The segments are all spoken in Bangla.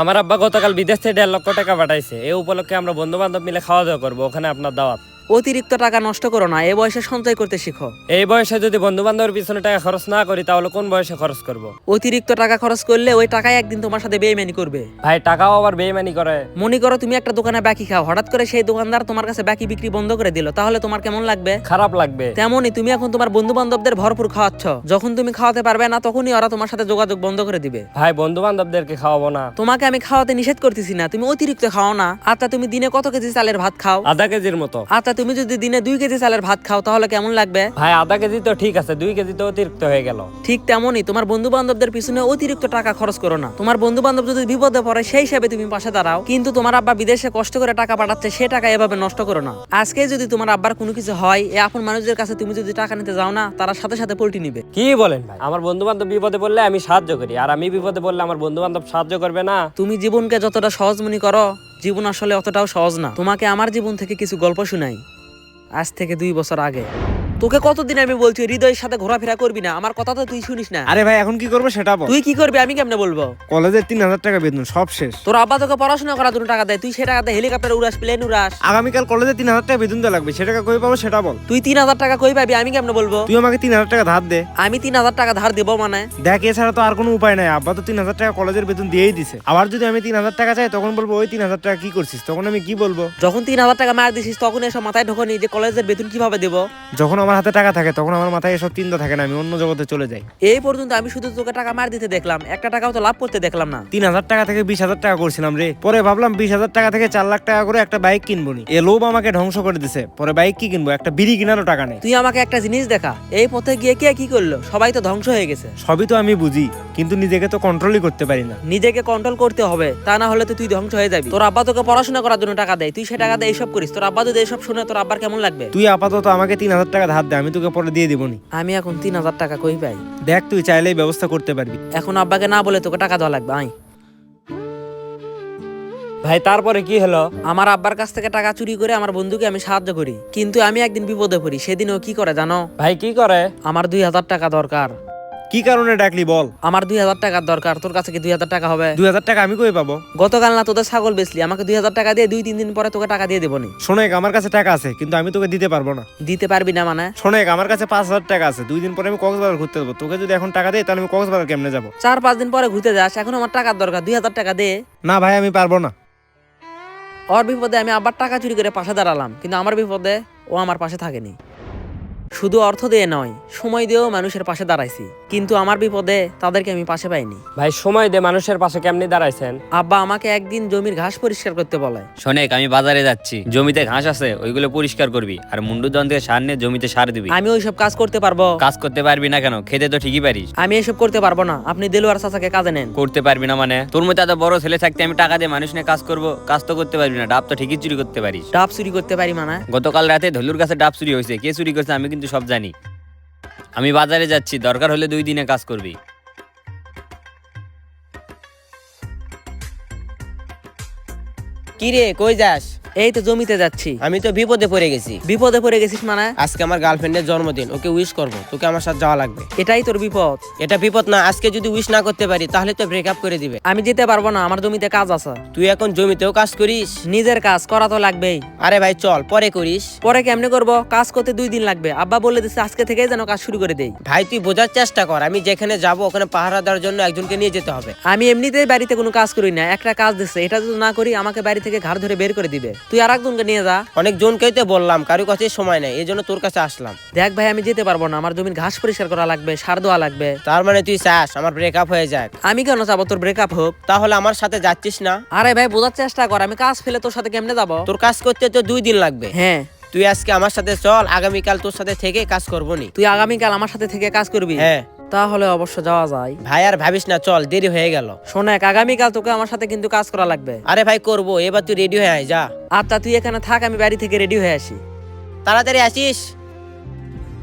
আমার আব্বা গতকাল বিদেশ থেকে দেড় লক্ষ টাকা পাঠাইছে। এই উপলক্ষে আমরা বন্ধু বান্ধব মিলে খাওয়া দাওয়া করব, ওখানে আপনার দাওয়াত। অতিরিক্ত টাকা নষ্ট করো না এ বয়সে সঞ্চয় করতে শিখো। এই বয়সে যদি বন্ধু বান্ধবের পিছনে টাকা খরচ না করি তাহলে কোন বয়সে খরচ করব। অতিরিক্ত টাকা খরচ করলে ওই টাকায় একদিন তোমার সাথে বেইমানি করবে। ভাই টাকাও আবার বেইমানি করে। মনে করো তুমি একটা দোকানে বাকি খাও হঠাৎ করে সেই দোকানদার তোমার কাছে বাকি বিক্রি বন্ধ করে দিল তাহলে তোমার কেমন লাগবে? খারাপ লাগবে। তেমনই তুমি এখন তোমার বন্ধু বান্ধবদের ভরপুর খাওয়াচ্ছ যখন তুমি খাওয়াতে পারবে না তখনই ওরা তোমার সাথে যোগাযোগ বন্ধ করে দিবে। ভাই বন্ধু বান্ধবদেরকে খাওয়াবো না। তোমাকে আমি খাওয়াতে নিষেধ করতেছি না তুমি অতিরিক্ত খাও না। আচ্ছা তুমি দিনে কত কেজি চালের ভাত খাও? আধা কেজির মতো। আচ্ছা তুমি যদি দিনে দুই কেজি চালের ভাত খাও তাহলে কেমন লাগবে? ভাই আধা কেজি তো ঠিক আছে দুই কেজি তো অতিরিক্ত হয়ে গেল। ঠিক তেমনই তোমার বন্ধু বান্ধবদের পিছনে অতিরিক্ত টাকা খরচ করো না। তোমার বন্ধু বান্ধব যদি বিপদে পড়ে সেই হিসাবে তুমি পাশে দাঁড়াও। কিন্তু তোমার আব্বা বিদেশে কষ্ট করে টাকা পাঠাচ্ছে সে টাকা এভাবে নষ্ট করো না। আজকে যদি তোমার আব্বার কোনো কিছু হয় এই আপন মানুষদের কাছে তুমি যদি টাকা নিতে যাও না তারা সাথে সাথে পল্টি নিবে। কি বলেন ভাই? আমার বন্ধু বান্ধব বিপদে পড়লে আমি সাহায্য করি আর আমি বিপদে পড়লে আমার বন্ধু বান্ধব সাহায্য করবে না? তুমি জীবনকে যতটা সহজ মনে করো জীবন আসলে অতটাও সহজ না। তোমাকে আমার জীবন থেকে কিছু গল্প শুনাই। আজ থেকে দুই বছর আগে। তোকে কতদিন আমি বলছি হৃদয়ের সাথে ঘোরাফেরা করবি না? আমার কথা তো তুই শুনিস না। আরে ভাই এখন কি করব সেটা বল। তুই কি করবি আমি কেমনে বলব? কলেজের তিন হাজার টাকা বেতন সব শেষ। তোর আব্বা তোকে পড়াশোনা করার জন্য টাকা দেয় তুই সে টাকাতে হেলিকপ্টার উড়াস প্লেন উড়াস। আগামীকাল কলেজে তিন হাজার টাকা বেতন দেওয়া লাগবে সে টাকা কই পাবো সেটা বল। তুই তিন হাজার টাকা কই পাবি আমি কেমনে বলব? তুই আমাকে তিন হাজার টাকা ধার দে। আমি তিন হাজার টাকা ধার দেবো মানে। দেখ এছাড়া তো আর কোনো উপায় নাই আব্বা তো তিন হাজার টাকা কলেজের বেতন দিয়েই দিছে। আবার যদি আমি তিন হাজার টাকা চাই তখন বলব ওই তিন হাজার টাকা কি করছিস? তখন আমি কি বলব? যখন তিন হাজার টাকা মার দিছিস তখন এসব মাথায় ঢোকনি যে কলেজের বেতন কীভাবে দেবো? যখন আমার হাতে টাকা থাকে তখন আমার মাথায় এসব চিন্তা থাকে না আমি অন্য জগতে চলে যাই। এই পর্যন্ত আমি শুধু তোকে টাকা মার দিতে দেখলাম একটা টাকাও তো লাভ করতে দেখলাম না। তিন হাজার টাকা থেকে বিশ হাজার টাকা করছিলাম রে। পরে ভাবলাম বিশ হাজার টাকা থেকে চার লাখ টাকা করে একটা বাইক কিনবো নি। এ লোভ আমাকে ধ্বংস করে দিছে। পরে বাইক কি কিনবো? একটা বিড়ি কেনারও টাকা নেই। তুই আমাকে একটা জিনিস দেখা। এই পথে গিয়ে কে কি করল? সবাই তো ধ্বংস হয়ে গেছে। সবই তো আমি বুঝি কিন্তু নিজেকে তো কন্ট্রোলই করতে পারি না। নিজেকে কন্ট্রোল করতে হবে তা না হলে তো তুই ধ্বংস হয়ে যাবি। তোর আব্বা তোকে পড়াশোনা করার জন্য টাকা দেয়। তুই সে টাকা দিয়ে এইসব করিস। তোর আব্বা যদি এইসব শুনে তোর আব্বার কেমন লাগবে? তুই আপাতত আমাকে তিন হাজার টাকা ধার দে আমি তোকে পরে দিয়ে দিবনি। আমি এখন তিন হাজার টাকা কই পাই? দেখ তুই চাইলেই ব্যবস্থা করতে পারবি। এখন আব্বাকে না বলে তোকে টাকা দেওয়া লাগবে আই ভাই তারপরে কি হলো? আমার আব্বার কাছ থেকে টাকা চুরি করে আমার বন্ধুকে আমি সাহায্য করি। কিন্তু আমি একদিন বিপদে পড়ি সেদিন ও কি করে জানো? ভাই কি করে? আমার দুই হাজার টাকা দরকার। কি কারণে ডাকলি বল? আমার দুই হাজার টাকার দরকার তোর কাছে কি দুই হাজার টাকা হবে? দুই হাজার টাকা আমি কই পাবো? গতকাল না তোদের ছাগল বেচলি আমাকে দুই হাজার টাকা দিয়ে দুই তিন দিন পরে তোকে টাকা দিয়ে দেবো নি। শোনেক আমার কাছে টাকা আছে কিন্তু আমি তোকে দিতে পারব না। দিতে পারবি না মানে? শোনেক আমার কাছে পাঁচ হাজার টাকা আছে দুই দিন পরে আমি কক্সবাজার ঘুরতে যাব। তোকে যদি এখন টাকা দেয় তাহলে আমি কক্সবাজার কেমনে যাব? চার পাঁচ দিন পরে ঘুরতে যাস এখন আমার টাকার দরকার দুই হাজার টাকা দে। না ভাই আমি পারব না। ওর বিপদে আমি আবার টাকা চুরি করে পাশে দাঁড়ালাম কিন্তু আমার বিপদে ও আমার পাশে থাকেনি। শুধু অর্থ দিয়ে নয় সময় দিয়েও মানুষের পাশে দাঁড়াইছি। কিন্তু আমার বিপদে তাদেরকে আমি পাশে পাইনি। ভাই সময় দে মানুষের পাশে কেমনি দাঁড়াইছেন? আব্বা আমাকে একদিন জমির ঘাস পরিষ্কার করতে বলে। শোনেক আমি বাজারে যাচ্ছি। জমিতে ঘাস আছে ওইগুলো পরিষ্কার করবি। আর মুন্ডু থেকে সার নিয়ে জমিতে সার দিবি। আমি ওইসব কাজ করতে পারব। কাজ করতে পারবি না কেন? খেতে তো ঠিকই পারিস। আমি এসব করতে পারব না। আপনি দেলুয়ার চাচাকে কাজে নেন। করতে পারবি না মানে? তোর মধ্যে এত বড় ছেলে থাকতে আমি টাকা দিয়ে মানুষ নিয়ে কাজ করব কাজ তো করতে পারবি না। ডাব তো ঠিকই চুরি করতে পারিস। ডাব চুরি করতে পারি মানে? গতকাল রাতে ধলুর কাছে ডাব চুরি হয়েছে। কে চুরি করছে আমি কিন্তু সব জানি। আমি বাজারে যাচ্ছি দরকার হলে দুই দিনে কাজ করবি। কিরে কই যাস? এই তো জমিতে যাচ্ছি। আমি তো বিপদে পড়ে গেছি। বিপদে পড়ে গেছিস মানে? আজকে আমার গার্লফ্রেন্ডের জন্মদিন ওকে উইশ করব তোকে আমার সাথে যাওয়া লাগবে। এটাই তোর বিপদ। এটা বিপদ না আজকে যদি উইশ না করতে পারি তাহলে তো ব্রেকআপ করে দিবে। আমি যেতে পারব না আমার জমিতে কাজ আছে। তুই এখন জমিতেও কাজ করিস? নিজের কাজ করা তো লাগবেই। আরে ভাই চল পরে করিস। পরে কেমনে করব? কাজ করতে দুই দিন লাগবে। আব্বা বলে দিচ্ছে আজকে থেকেই যেন কাজ শুরু করে দেই। ভাই তুই বোঝার চেষ্টা কর আমি যেখানে যাব ওখানে পাহারা দেওয়ার জন্য একজনকে নিয়ে যেতে হবে। আমি এমনিতেই বাড়িতে কোনো কাজ করি না একটা কাজ দিচ্ছে এটা যদি না করি আমাকে বাড়ি থেকে ঘাড় ধরে বের করে দিবে। তুই আর একজনকে নিয়ে যা। অনেক জনকেই তো বললাম কারও কাছে সময় নেই এই জন্য তোর কাছে আসলাম। দেখ ভাই আমি যেতে পারব না আমার জমির ঘাস পরিষ্কার করা লাগবে সার দেওয়া লাগবে। তার মানে তুই চাস আমার ব্রেকআপ হয়ে যাক। আমি কেন চাবো তোর ব্রেকআপ হোক। তাহলে আমার সাথে যাচ্ছিস না? আরে ভাই বোঝার চেষ্টা কর আমি কাজ ফেলে তোর সাথে কেমনে যাব? তোর কাজ করতে তো দুই দিন লাগবে। হ্যাঁ। তুই আজকে আমার সাথে চল আগামীকাল তোর সাথে থেকে কাজ করব নি। তুই আগামীকাল আমার সাথে থেকে কাজ করবি? হ্যাঁ। তাহলে অবশ্য যাওয়া যায়। ভাই আর ভাবিস না চল দেরি হয়ে গেল। শোনেক আগামীকাল তোকে আমার সাথে কিন্তু কাজ করা লাগবে। আরে ভাই করব এবার তুই রেডি হয়ে আয় যা। আচ্ছা তুই এখানে থাক আমি বাড়ি থেকে রেডি হয়ে আসি। তাড়াতাড়ি আসিস?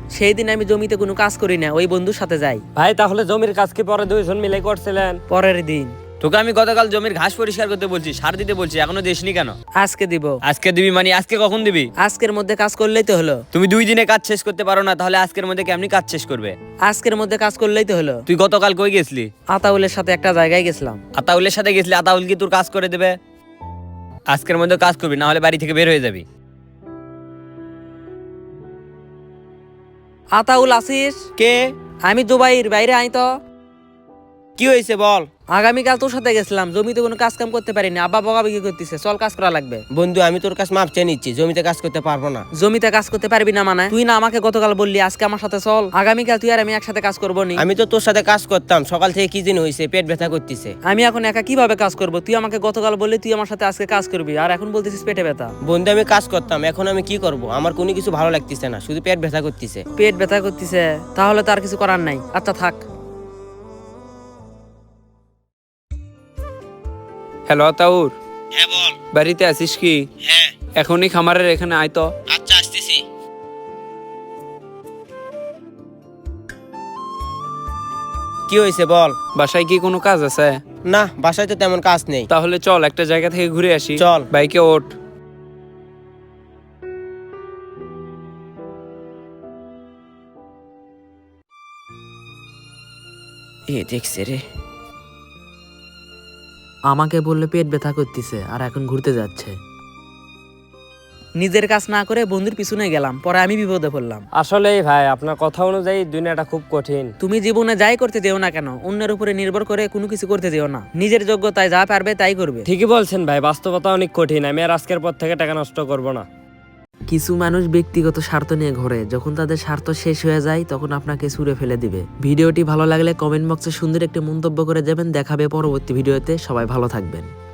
সেই দিন আমি জমিতে কোনো কাজ করি না ওই বন্ধুর সাথে যাই। ভাই তাহলে জমির কাজ কি পরে দুইজন মিলে করছিলেন? পরের দিন। তোকে আমি গতকাল জমির ঘাস পরিষ্কার করতে বলছি সার দিতে বলছি এখনও দেশনি কেন? আজকে দিব। আজকে দিবি মানে আজকে কখন দিবি? আজকের মধ্যে কাজ করলেই তো হলো। তুমি দুই দিনে কাজ শেষ করতে পারো না তাহলে আজকের মধ্যে কেমনি কাজ শেষ করবে? আজকের মধ্যে কাজ করলেই তো হলো। তুই গতকাল কই গেছলি? আতাউলের সাথে একটা জায়গায় গেছিলাম। আতাউলের সাথে গেছলি আতাউল কি তোর কাজ করে দেবে? আজকের মধ্যে কাজ করবি না হলে বাড়ি থেকে বের হয়ে যাবি। আতাউল আসিস? কে? আমি দুবাইয়ের বাইরে আই তো। কি হয়েছে বল? আগামীকাল তোর সাথে গেছিলাম জমিতে কোনো কাজ কাম করতে পারিনি আব্বা বকাবকি করতেছে চল কাজ করা লাগবে। বন্ধু আমি তোর কাছে মাপ চেয়ে নিচ্ছি জমিতে কাজ করতে পারব না। জমিতে কাজ করতে পারবি না মানে? তুই না আমাকে গতকাল বললি আজকে আমার সাথে চল। আগামীকাল তুই আর আমি একসাথে কাজ করব নি। আমি তো তোর সাথে কাজ করতাম সকাল থেকে কি দিন হয়েছে পেট ব্যথা করতেছে। আমি এখন একা কীভাবে কাজ করব? তুই আমাকে গতকাল বললি তুই আমার সাথে আজকে কাজ করবি আর এখন বলতেছিস পেটে ব্যথা। বন্ধু আমি কাজ করতাম এখন আমি কি করব? আমার কোনো কিছু ভালো লাগতেছে না শুধু পেট ব্যথা করতেছে। পেট ব্যথা করতেছে তাহলে তার কিছু করার নাই। আচ্ছা থাক। হ্যালো তাউর হ্যাঁ বল। বাড়িতে আছিস কি? হ্যাঁ। এখনই খামারের এখানে আয় তো। আচ্ছা আসতেছি। কি হয়েছে বল? বাসায় কি কোনো কাজ আছে? না বাসায় তো তেমন কাজ নেই। তাহলে চল একটা জায়গা থেকে ঘুরে আসি। চল। বাইকে ওঠ। এ দেখছে রে। আমাকে বললে পেট ব্যথা করতেছে আর এখন ঘুরতে যাচ্ছে। নিজের কাজ না করে বন্ধুর পিছনে গেলাম পরে আমি বিপদে পড়লাম। আসলেই ভাই আপনার কথা অনুযায়ী দুনিয়াটা খুব কঠিন। তুমি জীবনে যাই করতে যেও না কেন অন্যের উপরে নির্ভর করে কোনো কিছু করতে যেও না। নিজের যোগ্যতায় যা পারবে তাই করবে। ঠিকই বলছেন ভাই বাস্তবতা অনেক কঠিন আমি আর আজকের পর থেকে টাকা নষ্ট করব না। কিছু মানুষ ব্যক্তিগত স্বার্থ নিয়ে ঘোরে। যখন তাদের স্বার্থ শেষ হয়ে যায়, তখন আপনাকে ছুঁড়ে ফেলে দিবে। ভিডিওটি ভালো লাগলে কমেন্ট বক্সে সুন্দর একটি মন্তব্য করে যাবেন। দেখাবে পরবর্তী ভিডিওতে। সবাই ভালো থাকবেন।